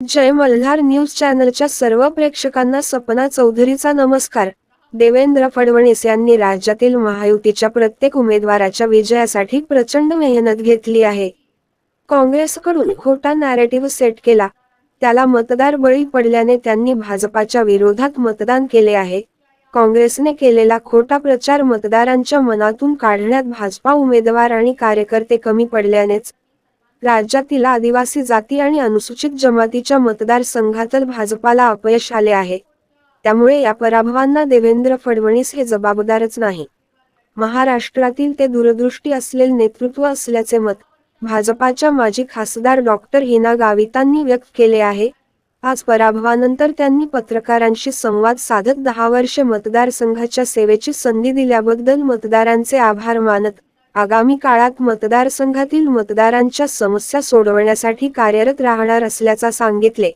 जय Malhar news चॅनलच्या सर्व प्रेक्षकांना सपना चौधरीचा नमस्कार. देवेंद्र फडणवीस यांनी राज्यातील महायुतीच्या प्रत्येक उमेदवाराच्या विजयासाठी प्रचंड मेहनत घेतली आहे. काँग्रेसकडून खोटा नॅरेटिव्ह सेट केला. त्याला मतदार बळी पडल्याने त्यांनी भाजपाच्या विरोधात मतदान केले आहे. काँग्रेसने केलेला खोटा प्रचार मतदारांच्या मनातून काढण्यात भाजपा उमेदवार आणि कार्यकर्ते कमी पडल्यानेच राज्यातील आदिवासी जाती आणि अनुसूचित जमातीच्या मतदारसंघातील भाजपाला अपयश आले आहे. त्यामुळे या पराभवांना देवेंद्र फडणवीस हे जबाबदारच नाही. महाराष्ट्रातील ते दूरदृष्टी असलेले नेतृत्व असल्याचे मत भाजपाच्या माजी खासदार डॉक्टर हिना गावितांनी व्यक्त केले आहे. आज पराभवानंतर त्यांनी पत्रकारांशी संवाद साधत दहा वर्षे मतदारसंघाच्या सेवेची संधी दिल्याबद्दल मतदारांचे आभार मानत आगामी काळात मतदारसंघातील मतदारांच्या समस्या सोडवण्यासाठी कार्यरत राहणार असल्याचा सांगितले.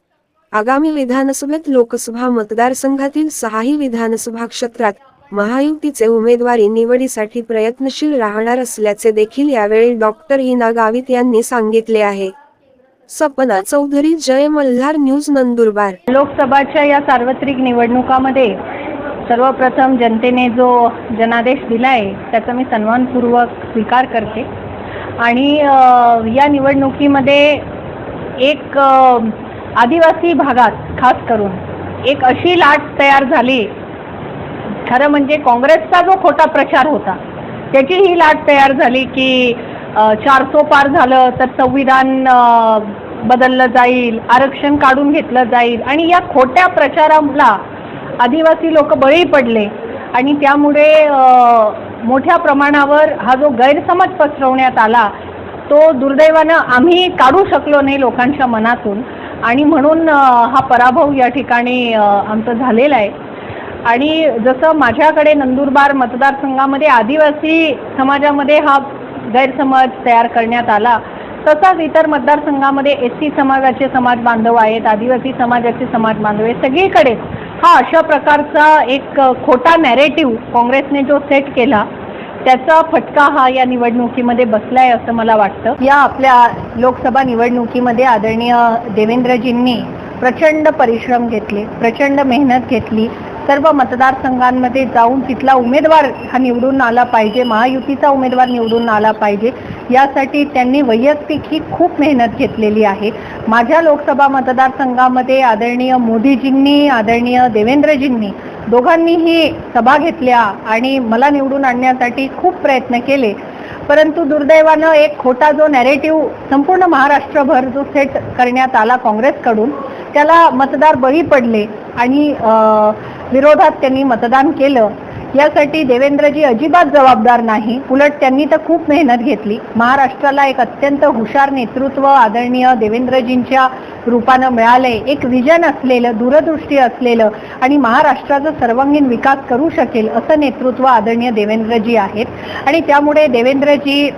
आगामी विधानसभेत लोकसभा मतदारसंघातील सहाही विधानसभा क्षेत्रात महायुतीचे उमेदवारी निवडीसाठी प्रयत्नशील राहणार असल्याचे देखील यावेळी डॉक्टर हिना गावित यांनी सांगितले आहे. सपना चौधरी जय मल्हार न्यूज नंदुरबार. लोकसभाच्या या सार्वत्रिक निवडणुकामध्ये सर्वप्रथम जनतेने जो जनादेश दिला आहे त्याचा मी सन्मानपूर्वक स्वीकार करते. आणि या निवडणुकीमध्ये एक आदिवासी भागात खास करून एक अशी लाट तयार झाली. खरं म्हणजे काँग्रेसचा जो खोटा प्रचार होता त्याची ही लाट तयार झाली की चारसो पार झालं तर संविधान बदललं जाईल आरक्षण काढून घेतलं जाईल. आणि या खोट्या प्रचाराला आदिवासी लोक बळी पडले आणि त्यामुळे मोठ्या प्रमाणावर हा जो गैरसमज पसरवण्यात आला तो दुर्दैवानं आम्ही काढू शकलो नाही लोकांच्या मनातून. आणि म्हणून हा पराभव या ठिकाणी आमचं आमचा झालेला आहे. आणि जसं माझ्याकडे नंदुरबार मतदारसंघामध्ये आदिवासी समाजामध्ये हा गैरसमज तयार करण्यात आला तसाच इतर मतदारसंघामध्ये एस सी समाजाचे समाज बांधव आहेत आदिवासी समाजाचे समाज बांधव आहेत सगळीकडेच हा अशा प्रकारचा एक खोटा नॅरेटिव्ह काँग्रेसने जो सेट केला त्याचा फटका हा या निवडणुकीमध्ये बसलाय असं मला वाटतं. या आपल्या लोकसभा निवडणुकीमध्ये आदरणीय देवेंद्रजींनी प्रचंड परिश्रम घेतले प्रचंड मेहनत घेतली. सर्व मतदारसंघांमध्ये जाऊन तिथला उमेदवार हा निवडून आला पाहिजे महायुतीचा उमेदवार निवडून आला पाहिजे. यासाठी त्यांनी वैयक्तिक ही खूप मेहनत घेतलेली आहे. माझ्या लोकसभा मतदारसंघामध्ये आदरणीय मोदीजींनी आदरणीय देवेंद्रजींनी दोघांनीही सभा घेतल्या आणि मला निवडून आणण्यासाठी खूप प्रयत्न केले. परंतु दुर्दैवानं एक खोटा जो नॅरेटिव्ह संपूर्ण महाराष्ट्रभर जो सेट करण्यात आला काँग्रेसकडून त्याला मतदार बळी पडले आणि विरोधात त्यांनी मतदान केलं. यासाठी देवेंद्रजी अजिबात जबाबदार नाही. उलट त्यांनी तर खूप मेहनत घेतली. महाराष्ट्राला एक अत्यंत हुशार नेतृत्व आदरणीय देवेंद्रजींच्या रूपानं मिळालंय एक विजन असलेलं दूरदृष्टी असलेलं आणि महाराष्ट्राचा सर्वांगीण विकास करू शकेल असं नेतृत्व आदरणीय देवेंद्रजी आहेत. आणि त्यामुळे देवेंद्रजी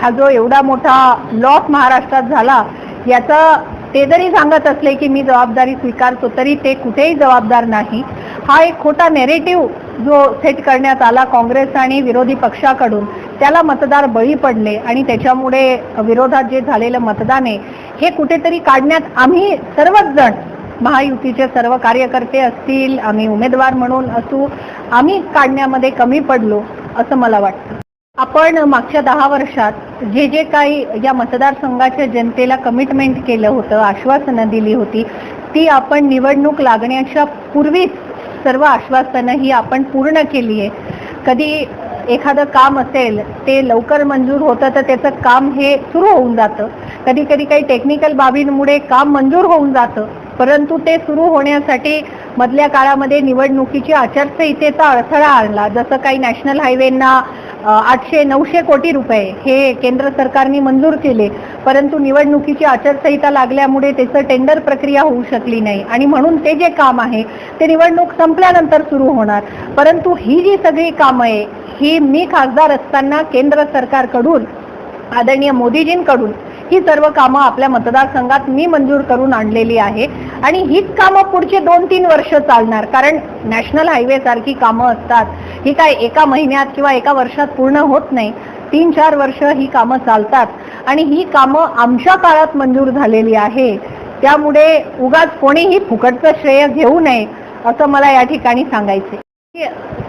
हा जो एवढा मोठा लॉस महाराष्ट्रात झाला याचा ते जरी सांगत असले की मी जबाबदारी स्वीकारतो तरी ते कुठेही जबाबदार नाही. हा एक खोटा नेरेटिव्ह जो सेट करण्यात आला काँग्रेस आणि विरोधी पक्षाकडून. त्याला मतदार बळी पडले आणि त्याच्यामुळे विरोधात जे झालेलं मतदान आहे हे कुठेतरी काढण्यात आम्ही सर्वच जण महायुतीचे सर्व कार्यकर्ते असतील आम्ही उमेदवार म्हणून असू आम्ही काढण्यामध्ये कमी पडलो असं मला वाटतं. आपण मागच्या दहा वर्षात जे जे काही या मतदारसंघाच्या जनतेला कमिटमेंट केलं होतं आश्वासनं दिली होती ती आपण निवडणूक लागण्याच्या पूर्वीच सर्व आश्वासनं ही आपण पूर्ण केली आहे. कधी एखादं काम असेल ते लवकर मंजूर होतं तर त्याचं काम हे सुरू होऊन जातं. कधी कधी काही टेक्निकल बाबींमुळे काम मंजूर होऊन जातं. परंतु ते सुरू होण्यासाठी मधल्या काळामध्ये निवडणुकीची आचारसंहितेचा अडथळा आणला. जसं काही नॅशनल हायवेंना आठशे नऊशे कोटी रुपये हे केंद्र सरकारने मंजूर केले. परंतु निवडणुकीची आचारसंहिता लागल्यामुळे त्याचं टेंडर प्रक्रिया होऊ शकली नाही. आणि म्हणून ते जे काम आहे ते निवडणूक संपल्यानंतर सुरू होणार. परंतु ही जी सगळी कामं आहे ही मी खासदार असताना केंद्र सरकारकडून आदरणीय मोदीजींकडून ही सर्व कामं आपल्या मतदारसंघात मी मंजूर करून आणलेली आहे. आणि हीच कामं पुढचे दोन तीन वर्ष चालणार. कारण नॅशनल हायवे सारखी कामं असतात. ही काय एका महिन्यात किंवा एका वर्षात पूर्ण होत नाही. तीन चार वर्ष ही कामं चालतात. आणि ही कामं आमच्या काळात मंजूर झालेली आहे. त्यामुळे उगाच कोणीही फुकटचं श्रेय घेऊ नये असं मला या ठिकाणी सांगायचे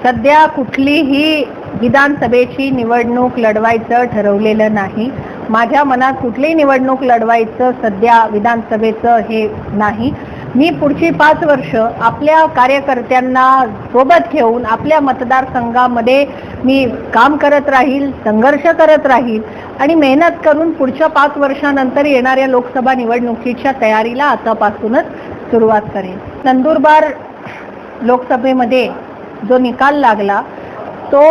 सध्या कुठलीही विधानसभेची निवडणूक लढवायचं ठरवलेलं नाही. माझ्या मनात कुठलीही निवडणूक लढवायचं सध्या विधानसभेचं हे नाही. मी पुढची पाच वर्ष आपल्या कार्यकर्त्यांना सोबत घेऊन आपल्या मतदारसंघामध्ये मी काम करत राहील संघर्ष करत राहील आणि मेहनत करून पुढच्या पाच वर्षानंतर येणाऱ्या लोकसभा निवडणुकीच्या तयारीला आतापासूनच सुरुवात करेन. नंदुरबार लोकसभेमध्ये जो निकाल लागला तो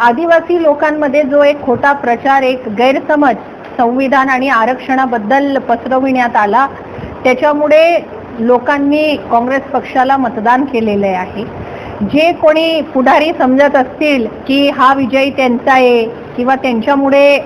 आदिवासी लोकांमध्ये जो एक खोटा प्रचार एक गैरसमज संविधान आणि आरक्षणाबद्दल पसरविण्यात आला. त्याच्यामुळे लोकांनी काँग्रेस पक्षाला मतदान केलेले आहे. जे कोणी पुढारी समजत असतील की हा विजय त्यांचा आहे किंवा त्यांच्यामुळे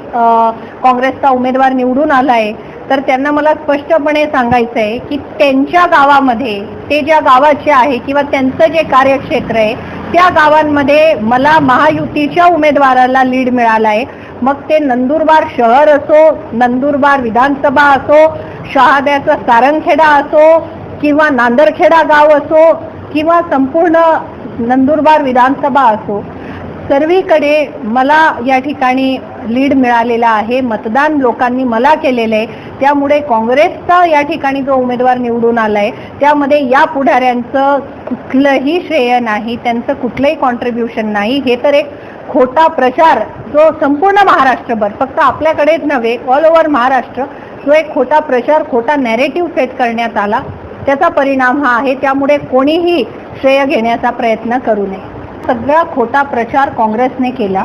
काँग्रेसचा उमेदवार निवडून आला आहे तर त्यांना मला स्पष्टपणे सांगायचं आहे की त्यांच्या गावामध्ये ते ज्या गावाचे आहे किंवा त्यांचं जे कार्यक्षेत्र आहे त्या गावांमध्ये मला महायुतीच्या उमेदवाराला लीड मिळाला आहे मग ते नंदुरबार शहर असो नंदुरबार विधानसभा असो शहाद्याचा सारंगखेडा असो किंवा नांदरखेडा गाव असो किंवा संपूर्ण नंदुरबार विधानसभा असो सर्वीकडे मला या ठिकाणी लीड मिळालेला आहे मतदान लोकांनी मला केलेलं आहे. त्यामुळे काँग्रेसचा या ठिकाणी जो उमेदवार निवडून आलाय त्यामध्ये या पुढाऱ्यांचं कुठलंही श्रेय नाही त्यांचं कुठलंही कॉन्ट्रीब्युशन नाही. हे तर एक खोटा प्रचार जो संपूर्ण महाराष्ट्रभर फक्त आपल्याकडेच नव्हे ऑल ओव्हर महाराष्ट्र जो एक खोटा प्रचार खोटा नॅरेटिव्ह सेट करण्यात आला त्याचा परिणाम हा आहे. त्यामुळे कोणीही श्रेय घेण्याचा प्रयत्न करू नये. सगळा खोटा प्रचार काँग्रेसने केला.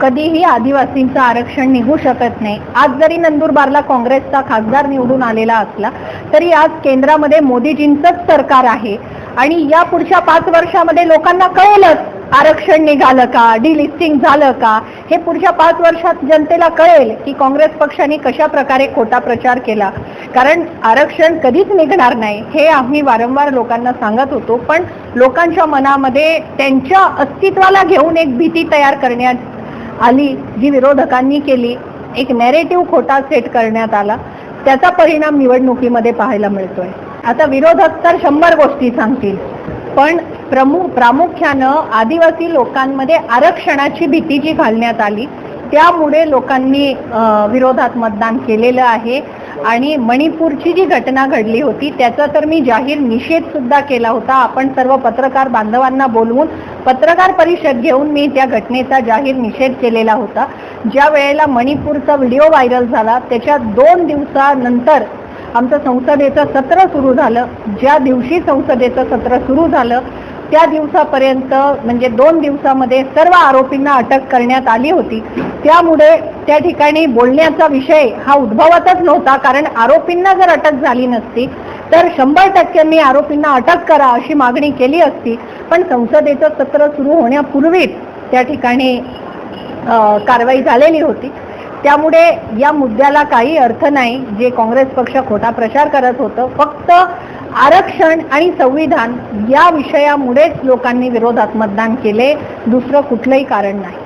कधीही आदिवासींचं आरक्षण निघू शकत नाही. आज जरी नंदुरबारला काँग्रेसचा खासदार निवडून आलेला असला तरी आज केंद्रामध्ये मोदीजींचंच सरकार आहे. आणि या पुढच्या पाच वर्षामध्ये लोकांना कळेलच आरक्षण निघालं का? डिलिस्टिंग झालं का? हे पुढच्या पाच वर्षात जनतेला कळेल की काँग्रेस पक्षाने कशा प्रकारे खोटा प्रचार केला. कारण आरक्षण कधीच निघणार नाही हे आम्ही वारंवार लोकांना सांगत होतो. पण लोकांच्या मनामध्ये त्यांच्या अस्तित्वाला घेऊन एक भीती तयार करण्यात आली जी विरोधकांनी केली. एक नॅरेटिव्ह खोटा सेट करण्यात आला. त्याचा परिणाम निवडणुकीमध्ये पाहायला मिळतोय. आता विरोधक तर शंभर गोष्टी सांगतील. पण प्रमुख प्रामुख्यानं आदिवासी लोकांमध्ये आरक्षणाची भीती जी घालण्यात आली त्यामुळे लोकांनी विरोधात मतदान केलेलं आहे. आणि मणिपूरची जी घटना घडली होती त्याचा तर मी जाहीर निषेध सुद्धा केला होता. आपण सर्व पत्रकार बांधवांना बोलवून पत्रकार परिषद घेऊन मी त्या घटनेचा जाहीर निषेध केलेला होता. ज्या वेळेला मणिपूरचा व्हिडिओ व्हायरल झाला त्याच्या दोन दिवसानंतर आमचं संसदेचं सत्र सुरू झालं. ज्या दिवशी संसदेचं सत्र सुरू झालं त्या दिवसापर्यंत म्हणजे दोन दिवसामध्ये सर्व आरोपींना अटक करण्यात आली होती. त्यामुळे त्या ठिकाणी बोलण्याचा विषय हा उद्भवतच नव्हता. कारण आरोपींना जर अटक झाली नसती तर शंभर टक्क्यांनी आरोपींना अटक करा अशी मागणी केली असती. पण संसदेचं सत्र सुरू होण्यापूर्वीच त्या ठिकाणी कारवाई झालेली होती. त्यामुळे या मुद्द्याला काही अर्थ नाही. जे काँग्रेस पक्ष खोटा प्रचार करत होतं फक्त आरक्षण आणि संविधान या विषयामुळेच लोकांनी विरोधात मतदान केले. दुसरं कुठलंही कारण नाही.